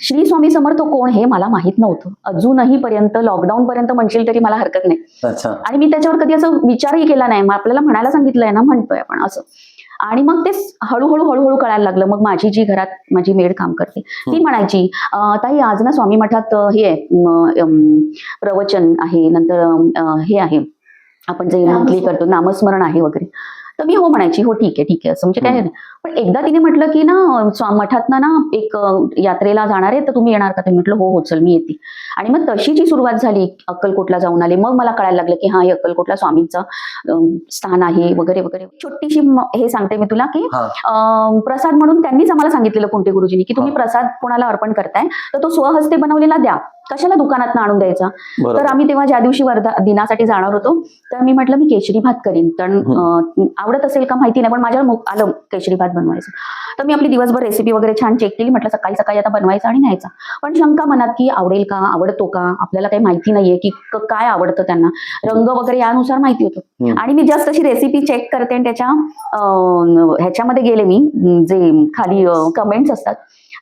श्री स्वामी समर्थ कोण हे मला माहीत नव्हतं. अजूनही पर्यंत लॉकडाऊन पर्यंत म्हणशील तरी मला हरकत नाही. अच्छा. आणि मी त्याच्यावर कधी असं विचारही केला नाही. मग आपल्याला म्हणायला सांगितलंय ना म्हणतोय आपण असं. आणि मग ते हळूहळू हळूहळू कळायला लागलं. मग माझी जी घरात माझी मेड काम करते ती म्हणायची "अं, ताई आज ना स्वामी मठात हे आहे प्रवचन आहे. नंतर हे आहे. आपण जे मंथली करतो नामस्मरण आहे वगैरे. तर मी हो म्हणायची हो ठीक आहे ठीक आहे. असं म्हणजे काय एकदा तिने म्हटलं की ना स्वा- मठातनं ना एक यात्रेला जाणार आहे तर तुम्ही येणार का? ते म्हटलं हो हो चल मी येते. आणि मग तशी जी सुरुवात झाली अक्कलकोटला जाऊन आले. मग मला कळायला लागलं की हा हे अक्कलकोटला स्वामींचं स्थान आहे वगैरे वगैरे. छोटीशी हे सांगते मी तुला की प्रसाद म्हणून त्यांनीच आम्हाला सांगितलेलं कोणते गुरुजींनी की तुम्ही. प्रसाद कोणाला अर्पण करताय तर तो स्वहस्ते बनवलेला द्या. कशाला दुकानात आणून द्यायचा? तर आम्ही तेव्हा ज्या दिवशी वर्धा दिनासाठी जाणार होतो तर मी म्हटलं मी केशरी भात करीन. अं, आवडत असेल का माहिती नाही पण माझ्यावर मुख आलं केशरी भात बनवायचं. तर मी आपली दिवसभर रेसिपी वगैरे छान चेक केली. म्हटलं सकाळी सकाळी आता बनवायचं आणि न्यायचा. पण शंका मनात की आवडेल का आवडतो का? आपल्याला काही माहिती नाहीये की काय आवडतं त्यांना. रंग वगैरे यानुसार माहिती होतं. आणि मी जस्ट अशी रेसिपी चेक करते आणि त्याच्या ह्याच्यामध्ये गेले मी जे खाली कमेंट्स असतात.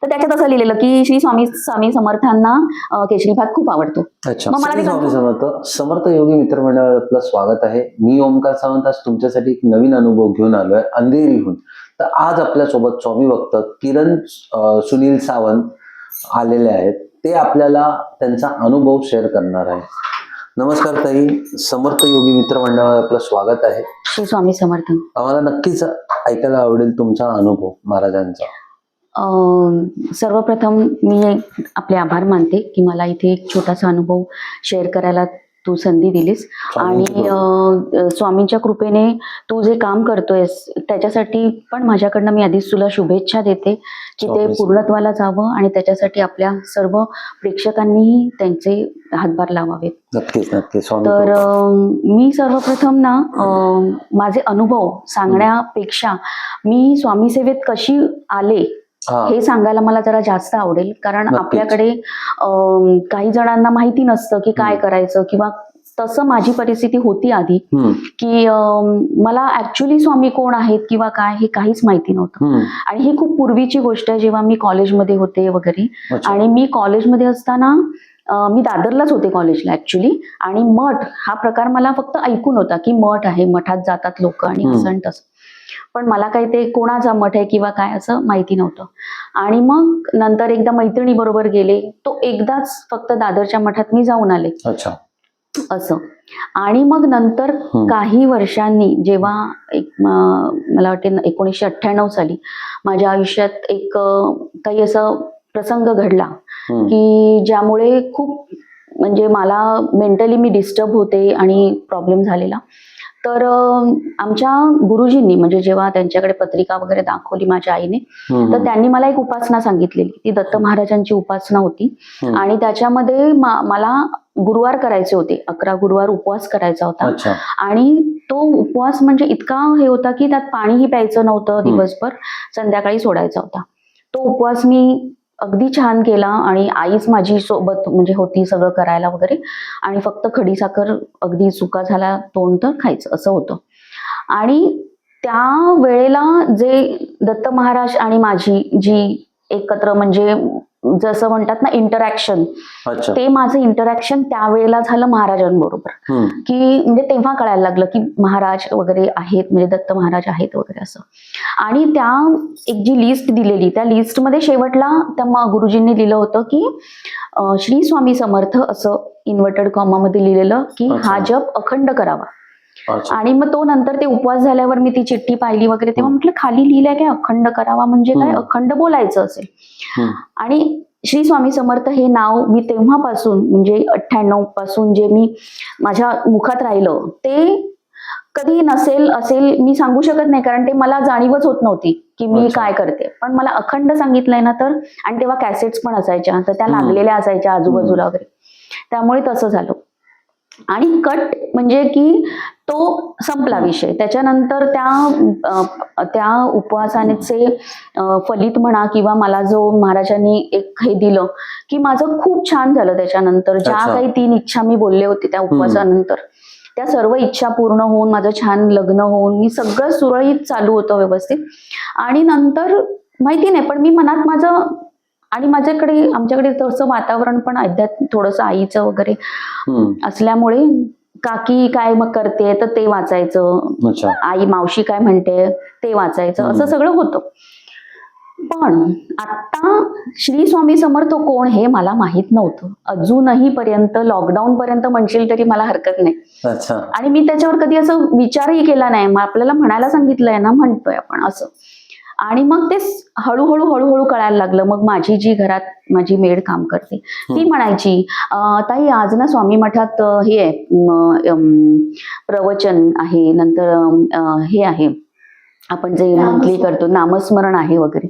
तर त्याच्यात असं लिहिलेलं की श्री स्वामी स्वामी समर्थांना केशरी भात खूप आवडतो. मग मला स्वामी समर्थ समर्थ योगी मित्रमंडळ आपलं स्वागत आहे. मी ओमकार सावंत आज तुमच्यासाठी एक नवीन अनुभव घेऊन आलोय अंधेरीहून. तर आज आपल्यासोबत स्वामी भक्त किरण सुनील सावंत आलेले आहेत. ते आपल्याला त्यांचा अनुभव शेअर करणार आहे नमस्कार ताई समर्थ योगी मित्रमंडळात आपलं स्वागत आहे. श्री स्वामी समर्थ. आम्हाला नक्कीच ऐकायला आवडेल तुमचा अनुभव महाराजांचा. सर्वप्रथम मी आपले आभार मानते की मला इथे एक छोटासा अनुभव शेअर करायला तू संधी दिलीस. आणि स्वामींच्या कृपेने तू जे काम करतोयस त्याच्यासाठी पण माझ्याकडनं मी आधीच तुला शुभेच्छा देते की ते पूर्णत्वाला जावं आणि त्याच्यासाठी आपल्या सर्व प्रेक्षकांनीही त्यांचे हातभार लावावेत. नक्कीच नक्कीच. स्वामी तर मी सर्वप्रथम ना माझे अनुभव सांगण्यापेक्षा मी स्वामी सेवेत कशी आले हा सांगायला मला जरा जास्त आवडेल कारण. आपल्याकडे काही जणांना माहिती नसतं की काय. करायचं किंवा तसं माझी परिस्थिती होती आधी की मला ऍक्च्युली स्वामी कोण आहेत किंवा काय हे काहीच माहिती नव्हतं. आणि ही खूप पूर्वीची गोष्ट आहे जेव्हा मी कॉलेजमध्ये होते वगैरे. आणि मी कॉलेजमध्ये असताना मी दादरलाच होते कॉलेजला ऍक्च्युली आणि मठ हा प्रकार मला फक्त ऐकून होता की मठ आहे मठात जातात लोक आणि. असं तसं पण मला काही ते कोणाचा मठ आहे किंवा काय असं माहिती नव्हतं. आणि मग नंतर एकदा मैत्रिणी बरोबर गेले तो एकदाच फक्त दादरच्या मठात मी जाऊन आले. अच्छा. असं. आणि मग नंतर. काही वर्षांनी जेव्हा एक मला वाटते एकोणीसशे अठ्ठ्याण्णव साली माझ्या आयुष्यात एक काही असं प्रसंग घडला. की ज्यामुळे खूप म्हणजे मला मेंटली मी डिस्टर्ब होते आणि प्रॉब्लेम झालेला. तर आमच्या गुरुजींनी म्हणजे जेव्हा त्यांच्याकडे पत्रिका वगैरे दाखवली माझ्या आईने. तर त्यांनी मला एक उपासना सांगितलेली. ती दत्त महाराजांची उपासना होती. आणि त्याच्यामध्ये मला गुरुवार करायचे होते. अकरा गुरुवार उपवास करायचा होता. आणि तो उपवास म्हणजे इतका हे होता की त्यात पाणीही प्यायचं नव्हतं. दिवसभर. संध्याकाळी सोडायचा होता. तो उपवास मी अगदी छान केला आणि आईच माझी सोबत म्हणजे होती सगळं करायला वगैरे. आणि फक्त खडीसाखर अगदी सुका झाला तोंड तर खायचं असं होतं. आणि त्या वेळेला जे दत्त महाराज आणि माझी जी एकत्र म्हणजे जसं म्हणतात ना इंटरॅक्शन ते माझं इंटरॅक्शन त्यावेळेला झालं महाराजांबरोबर. की म्हणजे तेव्हा कळायला लागलं की महाराज वगैरे आहेत म्हणजे दत्त महाराज आहेत वगैरे असं. आणि त्या एक जी लिस्ट दिलेली त्या लिस्टमध्ये शेवटला त्या गुरुजींनी लिहिलं होतं की श्री स्वामी समर्थ असं इन्व्हर्टेड कॉमामध्ये लिहिलेलं की. हा जप अखंड करावा. आणि मग तो नंतर ते उपवास झाल्यावर मी ती चिठ्ठी पाहिली वगैरे तेव्हा म्हटलं खाली लिहिलंय काय? अखंड करावा म्हणजे काय. अखंड बोलायचं असेल. आणि श्री स्वामी समर्थ हे नाव मी तेव्हापासून म्हणजे अठ्ठ्याण्णवपासून जे मी माझ्या मुखात राहिलं ते कधी नसेल असेल मी सांगू शकत नाही कारण ते मला जाणीवच होत नव्हती की मी. काय करते. पण मला अखंड सांगितलंय ना तर आणि तेव्हा कॅसेट्स पण असायच्या तर त्या. लागलेल्या असायच्या आजूबाजूला वगैरे. त्यामुळे तसं झालं. आणि कट म्हणजे की तो संपला विषय. त्याच्यानंतर त्या त्या उपवासाचे अं, फलित म्हणा किंवा मला जो महाराजांनी एक हे दिलं की माझं खूप छान झालं त्याच्यानंतर. ज्या. काही तीन इच्छा मी बोलले होते त्या उपवासानंतर. त्या सर्व इच्छा पूर्ण होऊन माझं छान लग्न होऊन मी सगळं सुरळीत चालू होतं व्यवस्थित. आणि नंतर माहिती नाही पण मी मनात माझं आणि माझ्याकडे आमच्याकडे तसं वातावरण पण अध्यात्म थोडंसं आईचं वगैरे. असल्यामुळे काकी काय मग करते तर ते वाचायचं. आई मावशी काय म्हणते ते वाचायचं. असं. सगळं होतं. पण आता श्री स्वामी समर्थ कोण हे मला माहीत नव्हतं. अजूनही पर्यंत लॉकडाऊन पर्यंत म्हणशील तरी मला हरकत नाही. आणि मी त्याच्यावर कधी असं विचारही केला नाही. आपल्याला म्हणायला सांगितलंय ना म्हणतोय आपण असं. आणि मग ते हळूहळू हळूहळू कळायला लागलं. मग माझी जी घरात माझी मेड काम करते ती म्हणायची "अं, ताई आज ना स्वामी मठात हे आहे प्रवचन आहे नंतर हे आहे. आपण जे मंथली करतो नामस्मरण आहे वगैरे.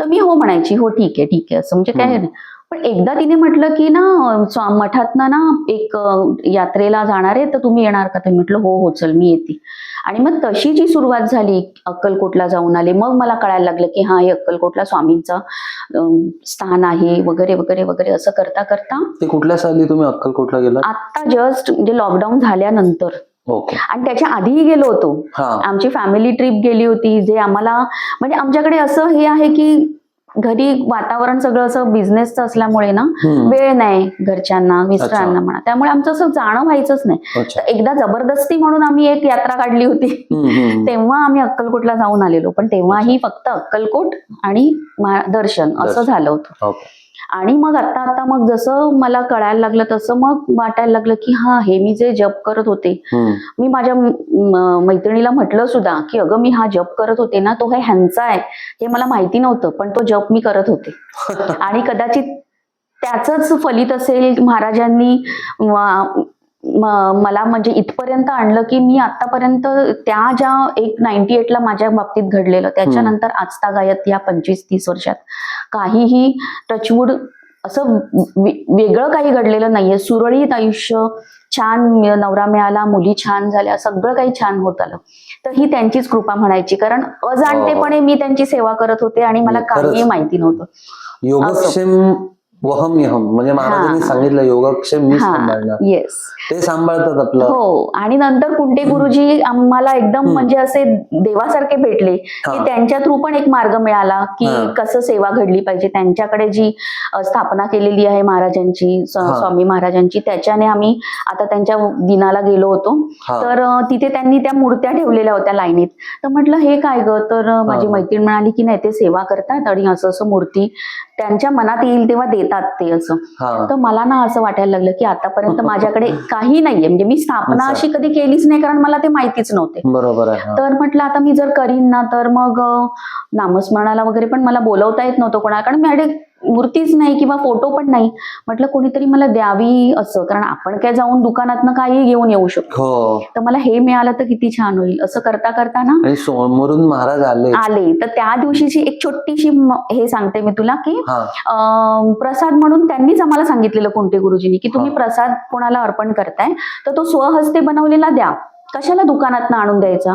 तर मी हो म्हणायची हो ठीक आहे ठीक आहे. असं म्हणजे काय पण एकदा तिने म्हटलं की ना मठातनं ना एक यात्रेला जाणार आहे तर तुम्ही येणार का? तर म्हटलं हो हो चल मी येते. आणि मग तशी जी सुरुवात झाली अक्कलकोटला जाऊन आले. मग मला कळायला लागलं की हा हे अक्कलकोटला स्वामींचं स्थान आहे वगैरे वगैरे वगैरे असं करता करता ते कुठल्या साली तुम्ही अक्कलकोटला गेला आता जस्ट म्हणजे लॉकडाऊन झाल्यानंतर. आणि त्याच्या आधीही गेलो होतो. आमची फॅमिली ट्रिप गेली होती जे आम्हाला म्हणजे आमच्याकडे असं हे आहे की घरी वातावरण सगळं असं बिझनेसचं असल्यामुळे ना. वेळ नाही घरच्यांना मिस्टरांना म्हणा. त्यामुळे आमचं असं जाणं व्हायचंच नाही. एकदा जबरदस्ती म्हणून आम्ही एक यात्रा काढली होती. तेव्हा आम्ही अक्कलकोटला जाऊन आलेलो. पण तेव्हाही फक्त अक्कलकोट आणि दर्शन असं. झालं होतं. आणि मग आता आता मग जसं मला कळायला लागलं तसं मग वाटायला लागलं की हा हे मी जे जप करत होते. मी माझ्या मैत्रिणीला म्हटलं सुद्धा की अगं मी हा जप करत होते ना तो हे ह्यांचा आहे. हे मला माहिती नव्हतं पण तो जप मी करत होते. आणि कदाचित त्याच फलित असेल महाराजांनी मला म्हणजे इथपर्यंत आणलं की मी आतापर्यंत त्या ज्या एक नाईन्टी एटला माझ्या बाबतीत घडलेलं त्याच्यानंतर आजता गायत या पंचवीस तीस वर्षात. काहीही टचवूड असं वेगळं काही घडलेलं नाहीये. सुरळीत आयुष्य छान नवरा मिळाला मुली छान झाल्या सगळं काही छान होत आलं. तर ही त्यांचीच कृपा म्हणायची. कारण अजाणतेपणे मी त्यांची सेवा करत होते आणि मला. काहीही माहिती नव्हतं. योगक्षेम वहम यहम म्हणजे महाराजांनी. सांगितलं योगक्षेम मी सांभाळणार येस ते सांभाळतात आपलं हो आणि नंतर कुंटे गुरुजी आम्हाला एकदम. म्हणजे असे देवासारखे भेटले की. त्यांच्या थ्रू पण एक मार्ग मिळाला की. कसं सेवा घडली पाहिजे त्यांच्याकडे जी स्थापना केलेली आहे महाराजांची. स्वामी महाराजांची त्याच्याने आम्ही आता त्यांच्या दिनाला गेलो होतो तर तिथे त्यांनी त्या मूर्त्या ठेवलेल्या होत्या लाईनीत तर म्हटलं हे काय ग तर माझी. मैत्रीण म्हणाली की नाही ते सेवा करतात आणि असं असं मूर्ती त्यांच्या मनात येईल तेव्हा देतात ते असं. तर मला ना असं वाटायला लागलं की आतापर्यंत माझ्याकडे काही नाहीये. म्हणजे मी स्थापना. अशी कधी केलीच नाही कारण मला ते माहितीच नव्हते. बरोबर. तर म्हटलं आता मी जर करीन ना तर मग नामस्मरणाला वगैरे पण मला बोलवता येत नव्हतं कोणाला. कारण माझ्याकडे मूर्तीच नाही किंवा फोटो पण नाही म्हटलं कोणीतरी मला द्यावी असं. कारण आपण काय जाऊन दुकानातनं काही घेऊन येऊ शकतो. हो. तर मला हे मिळालं तर किती छान होईल. असं करता करता ना समोरून महाराज आले आले. तर त्या दिवशीची एक छोटीशी हे सांगते मी तुला की प्रसाद म्हणून त्यांनीच आम्हाला सांगितलेलं कोणते गुरुजींनी की तुम्ही. प्रसाद कोणाला अर्पण करताय तर तो स्वहस्ते बनवलेला द्या. कशाला दुकानात आणून द्यायचा?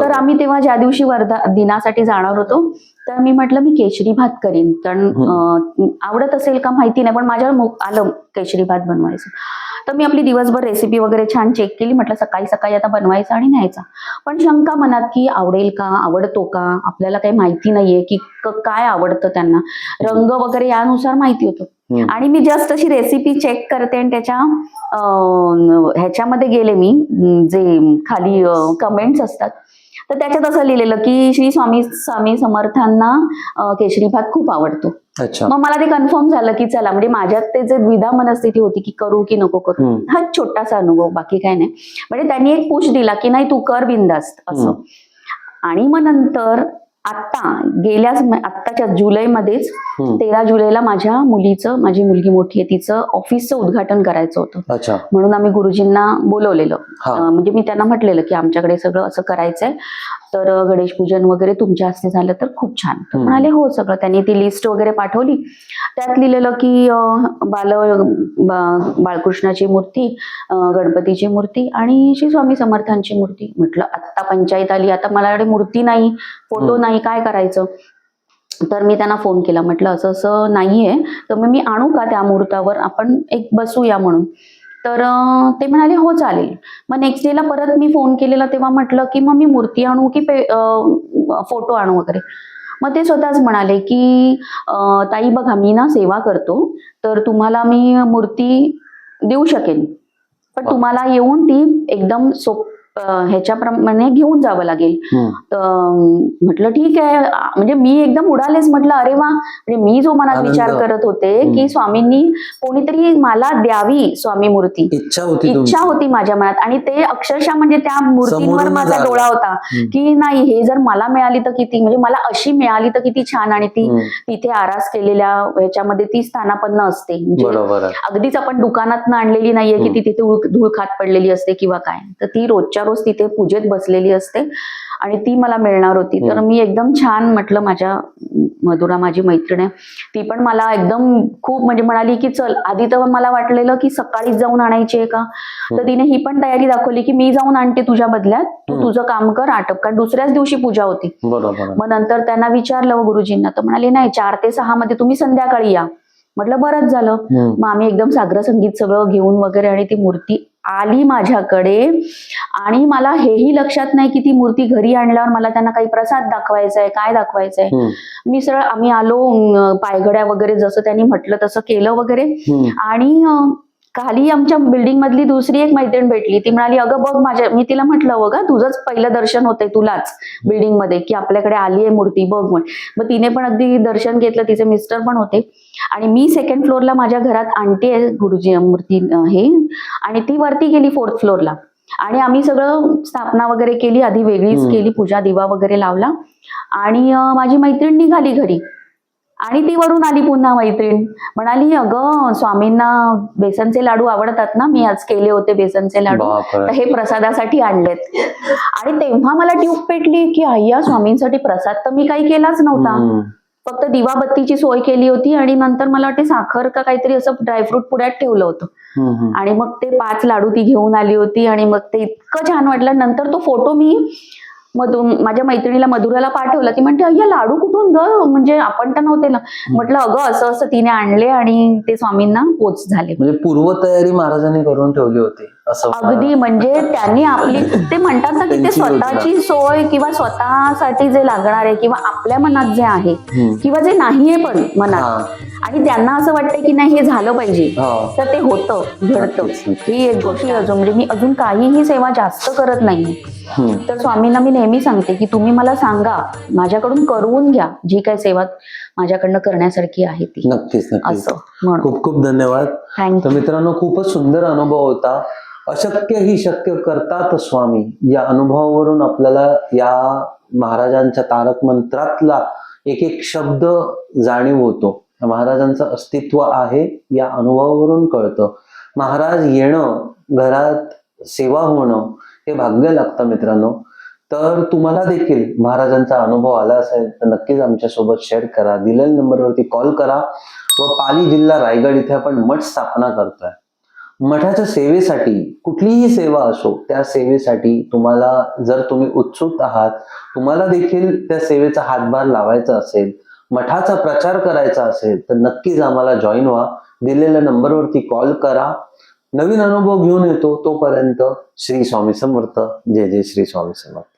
तर आम्ही तेव्हा ज्या दिवशी वर्धा दिनासाठी जाणार होतो तर मी म्हटलं मी केशरी भात करीन. कारण आवडत असेल का माहिती नाही पण माझ्यावर मो- आलं केशरी भात बनवायचं. तर मी आपली दिवसभर रेसिपी वगैरे छान चेक केली. म्हटलं सकाळी सकाळी आता बनवायचा आणि न्यायचा. पण शंका मनात की आवडेल का आवडतो का? आपल्याला काही माहिती नाहीये की काय आवडतं त्यांना. रंग वगैरे यानुसार माहिती होतं. आणि मी जस्ट अशी रेसिपी चेक करते आणि त्याच्या ह्याच्यामध्ये गेले मी जे खाली कमेंट्स असतात. तर त्याच्यात असं लिहिलेलं की श्री स्वामी स्वामी समर्थांना केशरी भात खूप आवडतो. मग मला ते कन्फर्म झालं की चला म्हणजे माझ्यात ते जे द्विधा मनस्थिती होती की करू की नको करू. हा छोटासा अनुभव बाकी काय नाही म्हणजे त्यांनी एक पुश दिला की नाही तू कर बिंदास्त असं आणि मग नंतर आत्ता गेल्याच आत्ताच्या जुलैमध्येच. तेरा जुलैला माझ्या मुलीचं माझी मुलगी मोठी आहे तिचं ऑफिसचं उद्घाटन करायचं होतं. म्हणून आम्ही गुरुजींना बोलवलेलं. म्हणजे मी त्यांना म्हटलेलं की आमच्याकडे सगळं असं करायचंय. तर गणेश पूजन वगैरे तुमच्या हस्ते झालं तर खूप छान. म्हणाले हो सगळं. त्यांनी ती लिस्ट वगैरे पाठवली. त्यात लिहिलेलं की बाल बाळकृष्णाची मूर्ती गणपतीची मूर्ती आणि श्री स्वामी समर्थांची मूर्ती. म्हटलं आत्ता पंचायत आली. आता माझ्याकडे मूर्ती नाही फोटो. नाही काय करायचं? तर मी त्यांना फोन केला म्हटलं असं असं नाहीये. तर मग मी आणू का त्या मुहूर्तावर? आपण एक बसूया म्हणून. तर ते म्हणाले हो चालेल. मग नेक्स्ट डेला परत मी फोन केलेला तेव्हा म्हटलं की मग मी मूर्ती आणू की पे- फोटो आणू वगैरे? मग ते स्वतःच म्हणाले की ताई बघा मी ना सेवा करतो तर तुम्हाला मी मूर्ती देऊ शकेन. पण. तुम्हाला येऊन ती एकदम सोप ह्याच्याप्रमाणे घेऊन जावं लागेल म्हटलं ठीक आहे म्हणजे मी एकदम उडालेच म्हटलं अरे वा म्हणजे मी जो मनात. विचार करत होते. की स्वामींनी कोणीतरी मला द्यावी स्वामी मूर्ती इच्छा होती इच्छा होती माझ्या मनात आणि ते अक्षरशः म्हणजे त्या मूर्तींवर माझा. डोळा होता. की नाही हे जर मला मिळाली तर किती म्हणजे मला अशी मिळाली तर किती छान आणि ती. तिथे आरास केलेल्या ह्याच्यामध्ये ती स्थानापन्न असते म्हणजे अगदीच आपण दुकानात आणलेली नाहीये की. ती तिथे धूळ धूळ खात पडलेली असते किंवा काय तर ती रोजच्या रोज तिथे पूजेत बसलेली असते आणि ती मला मिळणार होती. तर. मी एकदम छान म्हटलं माझ्या मधुरा माझी मैत्रीण आहे. ती पण मला एकदम खूप म्हणजे म्हणाली की चल आधी तर मला वाटलेलं की सकाळीच जाऊन आणायची आहे का? तर तिने ही पण तयारी दाखवली की मी जाऊन आणते तुझ्या बदल्यात. तू. तुझं काम कर आटप. कारण दुसऱ्याच दिवशी पूजा होती. मग नंतर त्यांना विचारलं गुरुजींना तर म्हणाले नाही चार ते सहा मध्ये तुम्ही संध्याकाळी या. म्हटलं बरंच झालं. मग आम्ही एकदम सागर संगीत सगळं घेऊन वगैरे आणि ती मूर्ती आली माझ्याकडे आणि मला हेही लक्षात नाही की ती मूर्ती घरी आणल्यावर मला त्यांना काही प्रसाद दाखवायचा आहे काय दाखवायचं आहे. मी सरळ आम्ही आलो पायघड्या वगैरे जसं त्यांनी म्हटलं तसं केलं वगैरे. आणि खाली आमच्या बिल्डिंग मधली दुसरी एक मैत्रीण भेटली. ती म्हणाली अगं बघ माझ्या मी तिला म्हटलं बघा तुझंच पहिलं दर्शन होतंय तुलाच बिल्डिंगमध्ये की आपल्याकडे आली आहे मूर्ती बघ म्हण. मग तिने पण अगदी दर्शन घेतलं तिचे मिस्टर पण होते. आणि मी सेकंड फ्लोअरला माझ्या घरात आणते आहे गुरुजी मूर्ती हे. आणि ती वरती गेली फोर्थ फ्लोअरला आणि आम्ही सगळं स्थापना वगैरे केली आधी वेगळीच. केली पूजा दिवा वगैरे लावला. आणि माझी मैत्रीण निघाली घरी. आणि ती वरून आली पुन्हा मैत्रीण. म्हणाली अगं स्वामींना बेसनचे लाडू आवडतात ना? मी आज केले होते बेसनचे लाडू. तर. हे प्रसादासाठी आणलेत. आणि तेव्हा मला ट्यूब पेटली की अय्या स्वामींसाठी प्रसाद तर मी काही केलाच नव्हता. फक्त दिवाबत्तीची सोय केली होती आणि नंतर मला वाटते साखर का काहीतरी असं ड्रायफ्रूट पुड्यात ठेवलं होतं. आणि मग ते पाच लाडू ती घेऊन आली होती आणि मग ते इतकं छान वाटलं. नंतर तो फोटो मी मधु माझ्या मैत्रिणीला मधुराला पाठवला ती म्हणते अय्या लाडू कुठून ग म्हणजे आपण तर नव्हते ना म्हटलं अगं असं असं तिने आणले आणि ते स्वामींना पोच झाले म्हणजे पूर्वतयारी महाराजांनी करून ठेवली होती अगदी म्हणजे त्यांनी आपली ते म्हणतात ना की ते. स्वतःची सोय किंवा स्वतःसाठी जे लागणार आहे किंवा आपल्या मनात जे आहे. किंवा जे नाहीये पण मनात. आणि त्यांना असं वाटतं की नाही हे झालं पाहिजे. तर ते होतं घडतं. ही एक गोष्ट अजून म्हणजे मी अजून काहीही सेवा जास्त करत नाही. तर स्वामींना मी नेहमी सांगते की तुम्ही मला सांगा माझ्याकडून करवून घ्या जी काय सेवा माझ्याकडनं करण्यासारखी आहे ती. नक्कीच नक्कीच. असं खूप खूप धन्यवाद. तर थँक्यू मित्रांनो खूपच सुंदर अनुभव होता. अशक्य ही शक्य करतात स्वामी. या अनुभवावरून आपल्याला या महाराजांच्या तारक मंत्रातला एक एक शब्द जाणीव होतो. महाराजांचं अस्तित्व आहे या अनुभवावरून कळतं. महाराज येणं घरात सेवा होणं हे भाग्य लागतं मित्रांनो. तर तुम्हाला देखील महाराजांचा अनुभव आला असेल तर नक्कीच आमच्यासोबत शेअर करा. दिलेल्या नंबरवरती कॉल करा. व पाली जिल्हा रायगड इथे आपण मठ स्थापना करतोय. मठाच्या सेवेसाठी कुठलीही सेवा असो त्या सेवेसाठी तुम्हाला जर तुम्ही उत्सुक आहात तुम्हाला देखील त्या सेवेचा हातभार लावायचा असेल मठाचा प्रचार करायचा असेल तर नक्कीच आम्हाला जॉईन व्हा. दिलेल्या नंबरवरती कॉल करा. नवीन अनुभव घेऊन येतो तोपर्यंत श्री स्वामी समर्थ. जय जय श्री स्वामी समर्थ.